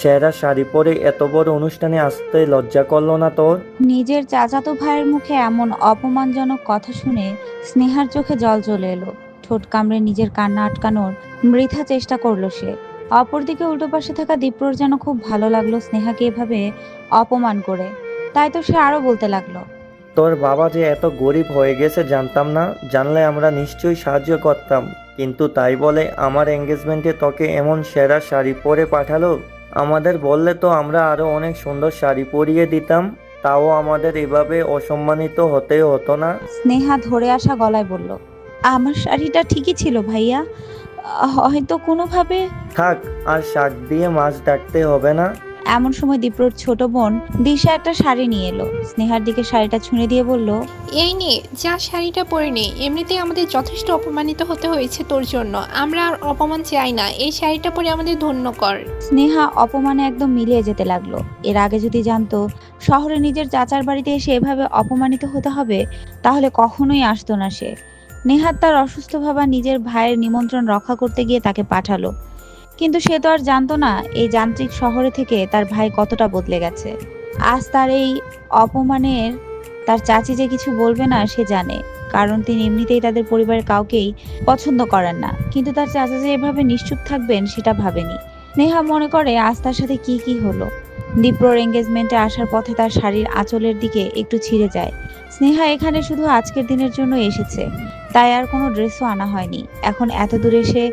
ছেঁড়া শাড়ি পরে এত বড় অনুষ্ঠানে আসতে লজ্জা করল না তোর? নিজের চাচাতো ভাইয়ের মুখে এমন অপমানজনক কথা শুনে স্নেহার চোখে জল চলে এলো। ঠোঁট কামড়ে নিজের কান্না আটকানোর বৃথা চেষ্টা করল সে। অপরদিকে উল্টো পাশে থাকা দীপ্রর যেন খুব ভালো লাগল স্নেহাকে এভাবে অপমান করে। তাই তো সে আরও বলতে লাগল। তোর বাবা যে এত গরিব হয়ে গেছে জানতাম না জানলে আমরা নিশ্চয়ই সাহায্য করতাম। কিন্তু তাই বলে আমার এঙ্গেজমেন্টে তোকে এমন সেরা শাড়ি পরে পাঠালো? আমাদের বললে তো আমরা আরও অনেক সুন্দর শাড়ি পরিয়ে দিতাম তাও আমাদের এভাবে অসম্মানিত হতে হতো না। স্নেহা ধরে আসা গলায় বলল আমার শাড়িটা ঠিকই ছিল ভাইয়া হয়তো কোনোভাবে থাক আর শাক দিয়ে মাছ ডাকতে হবে না। এমন সময় দীপ্রর ছোট বোন দিশা একটা শাড়ি নিয়ে এলো। স্নেহার দিকে শাড়িটা ছুঁড়ে দিয়ে বলল এই নে যা শাড়িটা পরে নে এমনিতেই আমাদের যথেষ্ট অপমানিত হতে হয়েছে তোর জন্য। আমরা আর অপমান চাই না এই শাড়িটা পরে আমাদের ধন্য কর। স্নেহা অপমানে একদম মিলিয়ে যেতে লাগল। এর আগে যদি জানতো শহরে নিজের চাচার বাড়িতে এসে এভাবে অপমানিত হতে হবে তাহলে কখনোই আসতো না সে। নেহাত তার অসুস্থ ভাবা নিজের ভাইয়ের নিমন্ত্রণ রক্ষা করতে গিয়ে তাকে পাঠালো। কিন্তু সে তো আর জানতো না এই যান্ত্রিক শহরে থেকে তার ভাই কতটা বদলে গেছে। আজ তার এই অপমানের, তার চাচি যে কিছু বলবে না সে জানে, কারণ তিনি এমনিতেই তাদের পরিবারের কাউকেই পছন্দ করেন না। কিন্তু তার চাচা যে এভাবে নিশ্চুপ থাকবেন সেটা ভাবেনি। নেহা মনে করে আজ তার সাথে কি কি হলো। দীপ্রর এঙ্গেজমেন্টে আসার পথে তার শাড়ির আঁচলের দিকে একটু ছিঁড়ে যায়। স্নেহা এখানে শুধু আজকের দিনের জন্য এসেছে। তাই আর কোনো ড্রেসও আনা হয়নি। এখন এত দূরে সে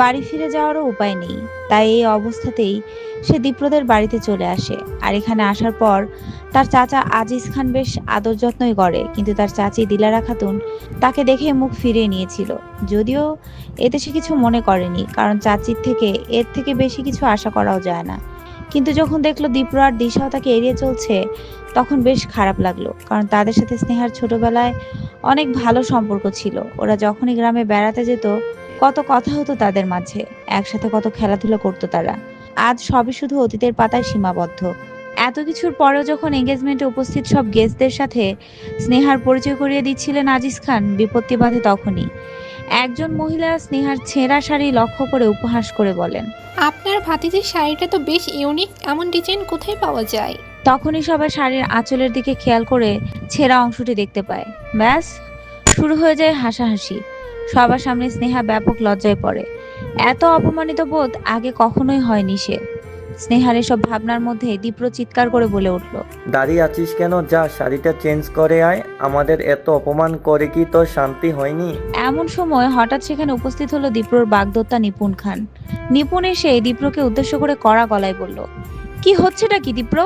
বাড়ি ফিরে যাওয়ারও উপায় নেই। তাই এই অবস্থাতেই সে দীপ্রদের বাড়িতে চলে আসে। আর এখানে আসার পর তার চাচা আজিজ খান বেশ আদর যত্নই করে, কিন্তু তার চাচি দিলারা খাতুন তাকে দেখে মুখ ফিরিয়ে নিয়েছিল। যদিও এতে সে কিছু মনে করেনি, কারণ চাচির থেকে এর থেকে বেশি কিছু আশা করাও যায় না। কিন্তু যখন দেখল দীপ্র আর দিশাও তাকে এড়িয়ে চলছে, তখন বেশ খারাপ লাগল, কারণ তাদের সাথে স্নেহার ছোটবেলায় অনেক ভালো সম্পর্ক ছিল। ওরা যখনই গ্রামে বেড়াতে যেত, কত কথা হতো তাদের মাঝে, একসাথে কত খেলাধুলা করতো তারা। আজ সবই শুধু অতীতের পাতায় সীমাবদ্ধ। এত কিছুর পরেও যখন এঙ্গেজমেন্টে উপস্থিত সব গেস্টদের সাথে স্নেহার পরিচয় করিয়ে দিচ্ছিলেন আজিজ খান, বিপত্তি বাধে তখনই। একজন মহিলা স্নেহার ছেঁড়া শাড়ি লক্ষ্য করে উপহাস করে বলেন আপনার ভাতিজির শাড়িটা তো বেশ ইউনিক এমন ডিজাইন কোথায় পাওয়া যায়? তখনই সবাই শাড়ির আঁচলের দিকে খেয়াল করে ছেঁড়া অংশটি দেখতে পায়। ব্যাস শুরু হয়ে যায় হাসাহাসি। সবার সামনে স্নেহা ব্যাপক লজ্জায় পড়ে। এত অপমানিত বোধ আগে কখনোই হয়নি সে। স্নেহার এসব ভাবনার মধ্যে দীপ্র চিৎকার করে বলে উঠল দাঁড়িয়ে আছিস কেন? যা শাড়িটা চেঞ্জ করে আয়। আমাদের এত অপমান করে কি তোর শান্তি হয়নি? এমন সময় হঠাৎ সেখানে উপস্থিত হলো দীপ্রর বাগদত্তা নিপুণ খান। নিপুণ এসে দীপ্রকে উদ্দেশ্য করে কড়া গলায় বলল কি হচ্ছেটা কি দীপ্র?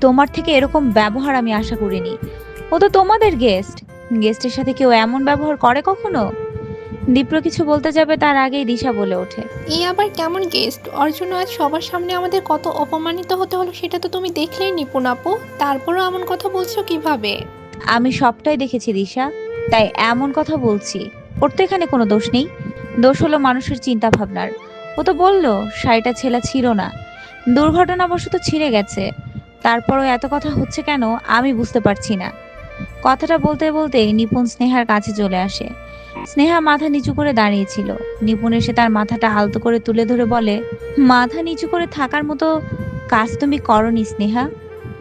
তোমার থেকে এরকম ব্যবহার আমি আশা করিনি। ও তো তোমাদের গেস্ট গেস্টের সাথে কেউ এমন ব্যবহার করে কখনো? দীপ্র কিছু বলতে যাবে তার আগেই দিশা বলে ওঠে। এই আবার কেমন গেস্ট অর্জুন আজ সবার সামনে আমাদের কত অপমানিত হতে হলো সেটা তো তুমি দেখলেই নিপুণ আপু। তারপরও এমন কথা বলছো কীভাবে? আমি সবটাই দেখেছি দিশা তাই এমন কথা বলছি। ওর তো এখানে কোনো দোষ নেই। দোষ হলো মানুষের চিন্তা ভাবনার ও তো বলল শাড়িটা ছেলা ছিল না। দুর্ঘটনাবশত ছিঁড়ে গেছে। তারপরও এত কথা হচ্ছে কেন আমি বুঝতে পারছি না। কথাটা বলতে বলতে নিপুণ স্নেহার কাছে চলে আসে। স্নেহা মাথা নিচু করে দাঁড়িয়েছিল। নিপুণ এসে তার মাথাটা আলতো করে তুলে ধরে বলে, মাথা নিচু করে থাকার মতো কাজ তুমি করনি স্নেহা।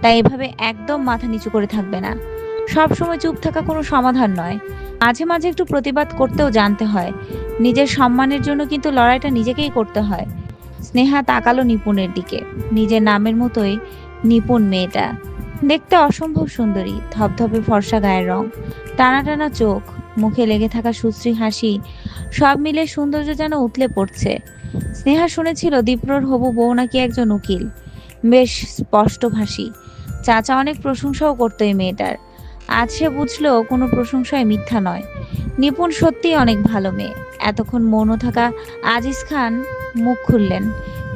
তাই এভাবে একদম মাথা নিচু করে থাকবে না। সব সময় চুপ থাকা কোনো সমাধান নয়। মাঝে মাঝে একটু প্রতিবাদ করতেও জানতে হয়। নিজের সম্মানের জন্য কিন্তু লড়াইটা নিজেকেই করতে হয়। স্নেহা তাকালো নিপুণের দিকে। নিজের নামের মতোই নিপুণ মেয়েটা। দেখতে অসম্ভব সুন্দরী, ধবধবে ফর্সা গায়ের রং, টানা টানা চোখ মুখে লেগে থাকা সুশ্রী হাসি, সব মিলে সৌন্দর্য যেন উতলে পড়ছে। স্নেহা শুনেছিল দীপ্রর হবু বউ নাকি একজন উকিল। বেশ স্পষ্টভাষী চাচা অনেক প্রশংসাও করতো এই মেয়েটার। আজ সে বুঝলো কোনো প্রশংসায় মিথ্যা নয়। নিপুণ সত্যিই অনেক ভালো মেয়ে। এতক্ষণ মৌন থাকা আজিজ খান মুখ খুললেন।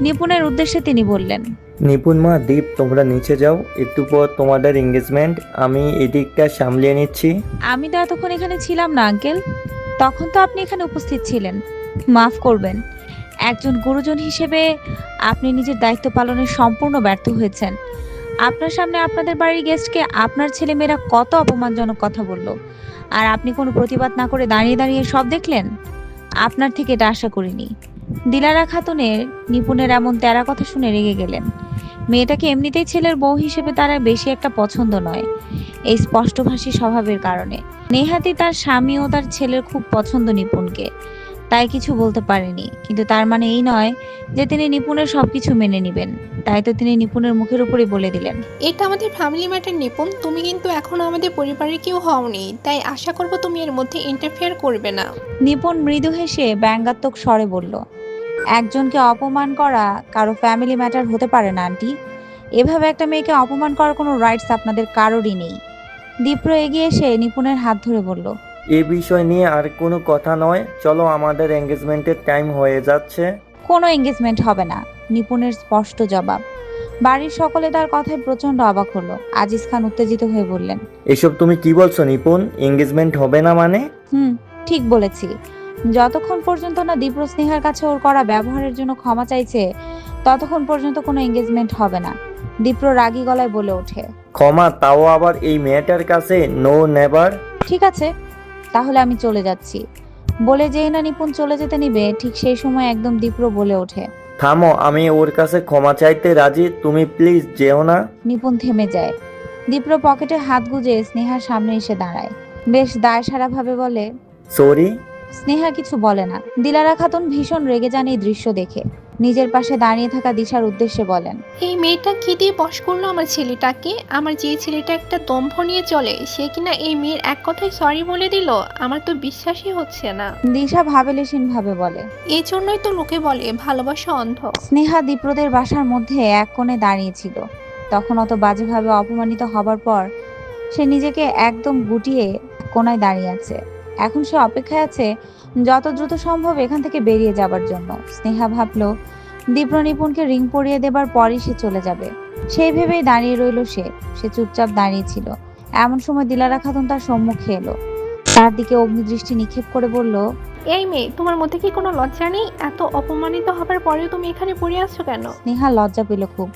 নিপুণের উদ্দেশ্যে তিনি বললেন নিপুণ মা, দীপ, তোমরা নিচে যাও। একটু পর তোমাদের এঙ্গেজমেন্ট আমি এদিকটা সামলিয়ে নিচ্ছি। আমি তো এতক্ষণ এখানে ছিলাম না, আঙ্কেল। তখন তো আপনি এখানে উপস্থিত ছিলেন। মাফ করবেন। একজন গুরুজন হিসেবে আপনি নিজের দায়িত্ব পালনে সম্পূর্ণ ব্যর্থ হয়েছেন। আপনার সামনে আপনাদের বাড়ির গেস্টকে আপনার ছেলেমেয়েরা কত অপমানজনক কথা বলল। আর আপনি কোনো প্রতিবাদ না করে দাঁড়িয়ে দাঁড়িয়ে সব দেখলেন? আপনার থেকে এটা আশা করিনি। দিলারা খাতুনের, নিপুণের এমন তেরা কথা শুনে রেগে গেলেন। মেয়েটাকে এমনিতেই ছেলের বউ হিসেবে তারা বেশি একটা পছন্দ নয়। এই স্পষ্টভাষী স্বভাবের কারণে। নেহাতি তার স্বামী ও তার ছেলের খুব পছন্দ নিপুণকে। তাই কিছু বলতে পারেনি। কিন্তু তার মানে এই নয় যে তিনি নিপুণের সবকিছু মেনে নেবেন। তাই তো তিনি নিপুণের মুখের উপরে বলে দিলেন। এটা আমাদের ফ্যামিলি ম্যাটার নিপুণ। তুমি কিন্তু এখনও আমাদের পরিবারের কেউ হওনি তাই আশা করব তুমি এর মধ্যে ইন্টারফেয়ার করবে না। নিপুণ মৃদু হেসে ব্যঙ্গাত্মক স্বরে বলল একজনকে অপমান করা কারও ফ্যামিলি ম্যাটার হতে পারে না আন্টি। এভাবে একটা মেয়েকে অপমান করার কোনো রাইটস আপনাদের কারোরই নেই। দীপ্র এগিয়ে এসে নিপুণের হাত ধরে বলল এ বিষয় নিয়ে আর কোনো কথা নয় চলো আমাদের এঙ্গেজমেন্টের টাইম হয়ে যাচ্ছে। কোনো এঙ্গেজমেন্ট হবে না নিপুণের স্পষ্ট জবাব। বাড়ির সকলে তার কথায় প্রচণ্ড অবাক হলো। আজিজ খান উত্তেজিত হয়ে বললেন এসব তুমি কি বলছো নিপুণ? এঙ্গেজমেন্ট হবে না মানে? হুম ঠিক বলেছি। যতক্ষণ পর্যন্ত না দীপ্র স্নেহার কাছে ওর করা ব্যবহারের জন্য ক্ষমা চাইছে ততক্ষণ পর্যন্ত কোনো এঙ্গেজমেন্ট হবে না। দীপ্র রাগী গলায় বলে ওঠে। ক্ষমা তাও আবার এই মেয়েটার কাছে? নো নেভার ঠিক আছে তাহলে আমি চলে যাচ্ছি। বলে যেই না নিপুণ চলে যেতে নিবে ঠিক সেই সময় একদম দীপ্র বলে ওঠে। থামো আমি ওর কাছে ক্ষমা চাইতে রাজি তুমি প্লিজ যেও না। নিপুণ থেমে যায়। দীপ্র পকেটে হাত গুজে স্নেহার সামনে এসে দাঁড়ায়। বেশ দায় ভাবে বলে সরি স্নেহা কিছু বলে না। দিলারা খাতুন ভীষণ রেগে যান এই দৃশ্য দেখে। নিজের পাশে দাঁড়িয়ে থাকা দিশার উদ্দেশ্যে বলেন এই মেয়েটা কি দিয়ে বশ করল আমার ছেলেটাকে? আমার যে ছেলেটা একটা দম্ভ নিয়ে চলে সে কিনা এই মেয়ের এক কথায় সরি বলে দিল? আমার তো বিশ্বাসই হচ্ছে না। দিশা ভাবেলেসীন ভাবে বলে এই জন্যই তো লোকে বলে ভালোবাসা অন্ধ। স্নেহা দীপ্রদের বাসার মধ্যে এক কোণে দাঁড়িয়েছিল তখন অত বাজেভাবে অপমানিত হবার পর সে নিজেকে একদম গুটিয়ে কোনায় দাঁড়িয়ে আছে। এখন সে অপেক্ষায় আছে যত দ্রুত সম্ভব এখান থেকে বেরিয়ে যাবার জন্য। স্নেহা ভাবলো দীপ্র নিপুণকে রিং পরিয়ে দেবার পরই সে চলে যাবে। সেই ভেবেই দাঁড়িয়ে রইল সে। সে চুপচাপ দাঁড়িয়ে ছিল। এমন সময় দিলারা খাতুন তার সম্মুখে এলো। তার দিকে অগ্নিদৃষ্টি নিক্ষেপ করে বলল এই মেয়ে তোমার মধ্যে কি কোনো লজ্জা নেই? এত অপমানিত হবার পরেও তুমি এখানে পড়ে আছো কেন? স্নেহা লজ্জা পেল খুব।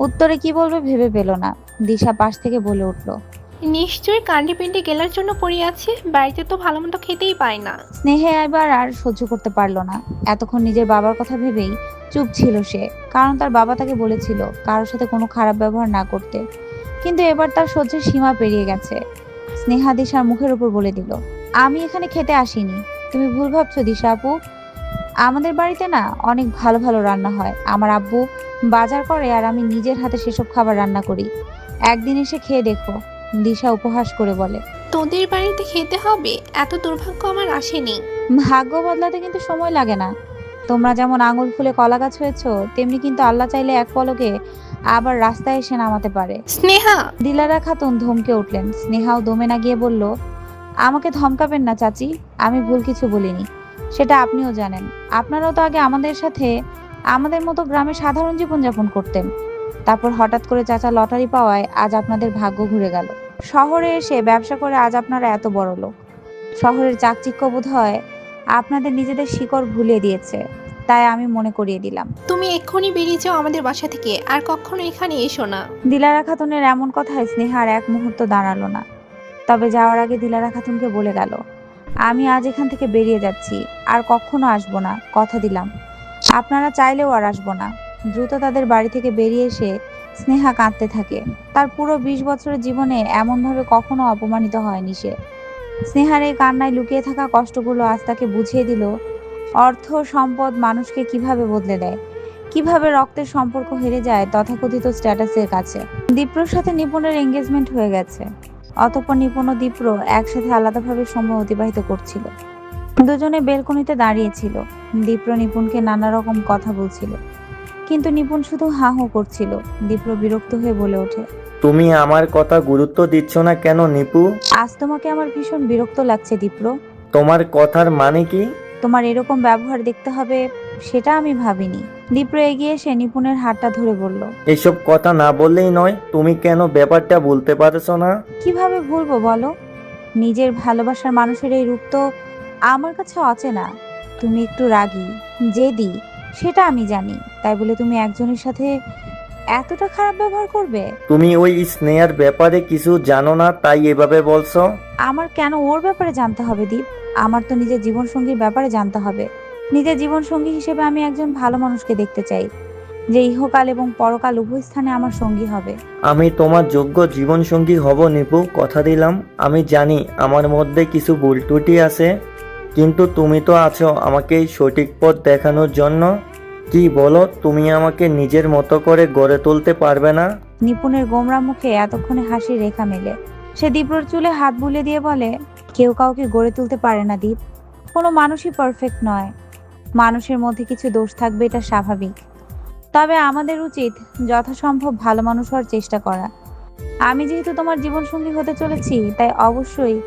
উত্তরে কি বলবে ভেবে পেল না। দিশা পাশ থেকে বলে উঠল নিশ্চয়ই কান্ডি পিন্ডি গেলার জন্য পড়ে আছে, বাড়িতে তো ভালো মতো খেতেই পায় না। স্নেহে এবার আর সহ্য করতে পারল না। এতক্ষণ নিজের বাবার কথা ভেবেই চুপ ছিল সে, কারণ তার বাবা তাকে বলেছিল কারোর সাথে কোনো খারাপ ব্যবহার না করতে। কিন্তু এবার তার সহ্যের সীমা পেরিয়ে গেছে। স্নেহা দিশার মুখের উপর বলে দিল, আমি এখানে খেতে আসিনি। তুমি ভুল ভাবছ দিশা আপু। আমাদের বাড়িতে না অনেক ভালো ভালো রান্না হয়। আমার আব্বু বাজার করে আর আমি নিজের হাতে সেসব খাবার রান্না করি। একদিন এসে খেয়ে দেখো। দিশা উপহাস করে বলে তোদের বাড়িতে খেতে হবে? এত দুর্ভাগ্য আমার আসেনি। ভাগ্য বদলাতে কিন্তু সময় লাগে না। তোমরা যেমন আঙুল ফুলে কলা গাছ হয়েছো তেমনি কিন্তু আল্লাহ চাইলে এক পলকে আবার রাস্তায় এসে নামাতে পারে। স্নেহা! দিলারা খাতুন ধমকে উঠলেন। স্নেহাও দমে না গিয়ে বলল আমাকে ধমকাবেন না চাচি আমি ভুল কিছু বলিনি। সেটা আপনিও জানেন। আপনারাও তো আগে আমাদের সাথে আমাদের মতো গ্রামে সাধারণ জীবনযাপন করতেন। তারপর হঠাৎ করে চাচা লটারি পাওয়ায় আজ আপনাদের ভাগ্য ঘুরে গেল। শহরে এসে ব্যবসা করে আজ আপনারা এত বড় লোক। শহরের চাকচিক্য বোধ হয় আপনাদের নিজেদের শিকড় ভুলিয়ে দিয়েছে তাই আমি মনে করিয়ে দিলাম। তুমি এক্ষুনি বেরিয়ে যাও আমাদের বাসা থেকে আর কখনো এখানে এসো না। দিলারা খাতুনের এমন কথায় স্নেহার এক মুহূর্ত দাঁড়াল না। তবে যাওয়ার আগে দিলারা খাতুনকে বলে গেল আমি আজ এখান থেকে বেরিয়ে যাচ্ছি আর কখনো আসব না। কথা দিলাম আপনারা চাইলেও আর আসব না। দ্রুত তাদের বাড়ি থেকে বেরিয়ে এসে স্নেহা কাঁদতে থাকে। তার পুরো বিশ বছরের জীবনে এমনভাবে কখনো অপমানিত হয়নি সে। স্নেহার এই কান্নায় লুকিয়ে থাকা কষ্টগুলো আজ তাকে বুঝিয়ে দিল, অর্থ সম্পদ মানুষকে কীভাবে বদলে দেয়, কীভাবে রক্তের সম্পর্ক হেরে যায় তথাকথিত স্ট্যাটাসের কাছে। দীপ্রর সাথে নিপুণের এঙ্গেজমেন্ট হয়ে গেছে। অতঃপর নিপুণ ও দীপ্র একসাথে আলাদাভাবে সময় অতিবাহিত করছিল। দুজনে বেলকনিতে দাঁড়িয়েছিল দীপ্র নিপুণকে নানা রকম কথা বলছিল। কিন্তু নিপুণ শুধু হা হো করছিল। দীপ্র বিরক্ত হয়ে বলে ওঠে তুমি আমার কথা গুরুত্ব দিচ্ছ না কেন নিপু? আজ তোমাকে আমার ভীষণ বিরক্ত লাগছে দীপ্র। তোমার কথার মানে কি? তোমার এরকম ব্যবহার দেখতে হবে সেটা আমি ভাবিনি। দীপ্র এগিয়ে এসে নিপুণের হাতটা ধরে বলল এসব কথা না বললেই নয় তুমি কেন ব্যাপারটা বলতে পারছ না? কীভাবে ভুলবো বলো? নিজের ভালোবাসার মানুষের এই রূপ তো আমার কাছে অচেনা তুমি একটু রাগী জেদি সেটা আমি জানি। তাই বলে তুমি একজনের সাথে এতটা খারাপ ব্যবহার করবে? তুমি ওই স্নেহার ব্যাপারে কিছু জানো না তাই এভাবে বলছো? আমার কেন ওর ব্যাপারে জানতে হবে দীপ? আমার তো নিজের জীবনসঙ্গীর ব্যাপারে জানতে হবে। নিজের জীবনসঙ্গী হিসেবে আমি একজন ভালো মানুষকে দেখতে চাই। যে ইহকাল এবং পরকাল উভয় স্থানে আমার সঙ্গী হবে। আমি তোমার যোগ্য জীবনসঙ্গী হব নিপু কথা দিলাম। আমি জানি আমার মধ্যে কিছু ভুল ত্রুটি আছে। কিন্তু তুমি তো আছো আমাকে সঠিক পথ দেখানোর জন্য। কি বলো, তুমি আমাকে নিজের মতো করে গড়ে তুলতে পারবে না? নিপুণের গোমরা মুখে এতক্ষণে হাসির রেখা মেলে। সে দীপ্রর চুলে হাত বুলে দিয়ে বলে, কেউ কাউকে গড়ে তুলতে পারে না দীপ। কোনো মানুষই পারফেক্ট নয়। মানুষের মধ্যে কিছু দোষ থাকবে, এটা স্বাভাবিক। তবে আমাদের উচিত যথাসম্ভব ভালো মানুষ হওয়ার চেষ্টা করা। আমি যেহেতু তোমার জীবনসঙ্গী হতে চলেছি, তাই অবশ্যই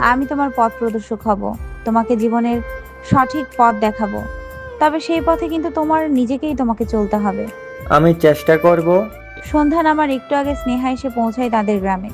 আমি তোমার পথ প্রদর্শক হব। তোমাকে জীবনের সঠিক পথ দেখাবো। তবে সেই পথে কিন্তু তোমার নিজেকেই তোমাকে চলতে হবে। আমি চেষ্টা করব। সন্ধ্যা নামার একটু আগে স্নেহা এসে পৌঁছায় তাদের গ্রামে।